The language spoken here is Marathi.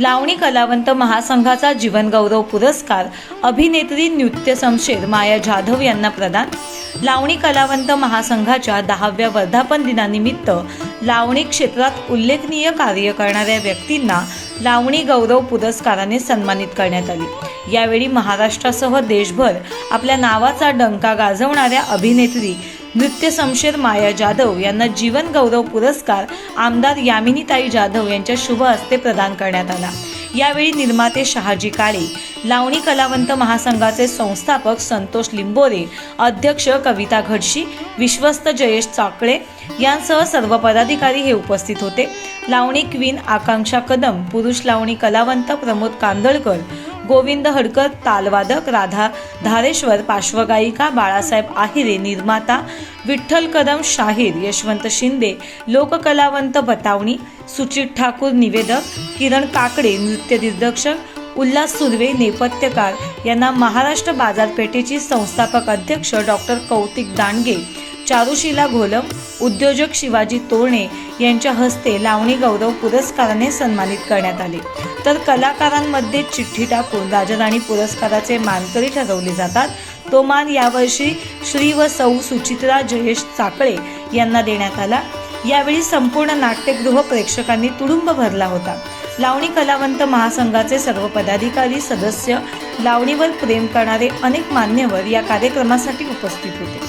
लावणी कलावंत महासंघाचा जीवनगौरव पुरस्कार अभिनेत्री नृत्य समशेर माया जाधव यांना प्रदान. लावणी कलावंत महासंघाच्या दहाव्या वर्धापन दिनानिमित्त लावणी क्षेत्रात उल्लेखनीय कार्य करणाऱ्या व्यक्तींना लावणी गौरव पुरस्काराने सन्मानित करण्यात आले. यावेळी महाराष्ट्रासह देशभर आपल्या नावाचा डंका गाजवणाऱ्या अभिनेत्री नृत्य समशेर माया जाधव यांना जीवन गौरव पुरस्कार आमदार यामिनीताई जाधव यांच्या शुभ हस्ते प्रदान करण्यात आला. यावेळी निर्माते शहाजी काळे लावणी कलावंत महासंघाचे संस्थापक संतोष लिंबोरे अध्यक्ष कविता घडशी विश्वस्त जयेश चाकळे यांसह सर्व पदाधिकारी हे उपस्थित होते. लावणी क्वीन आकांक्षा कदम पुरुष लावणी कलावंत प्रमोद कांदळकर गोविंद हडकर तालवादक राधा धारेश्वर पार्श्वगायिका बाळासाहेब आहिरे निर्माता विठ्ठल कदम शाहीर यशवंत शिंदे लोककलावंत बतावणी सुचित ठाकूर निवेदक किरण काकडे नृत्य दिग्दर्शक उल्हास सुर्वे नेपथ्यकार यांना महाराष्ट्र बाजारपेठेची संस्थापक अध्यक्ष डॉक्टर कौतिक दांडगे चारुशिला घोलम उद्योजक शिवाजी तोरणे यांच्या हस्ते लावणी गौरव पुरस्काराने सन्मानित करण्यात आले. तर कलाकारांमध्ये चिठ्ठी टाकून राजराणी पुरस्काराचे मानकरी ठरवले जातात. तो मान यावर्षी श्री व सौ सुचित्रा जयेश चाकळे यांना देण्यात आला. यावेळी संपूर्ण नाट्यगृह प्रेक्षकांनी तुडुंब भरला होता. लावणी कलावंत महासंघाचे सर्व पदाधिकारी सदस्य लावणीवर प्रेम करणारे अनेक मान्यवर या कार्यक्रमासाठी उपस्थित होते.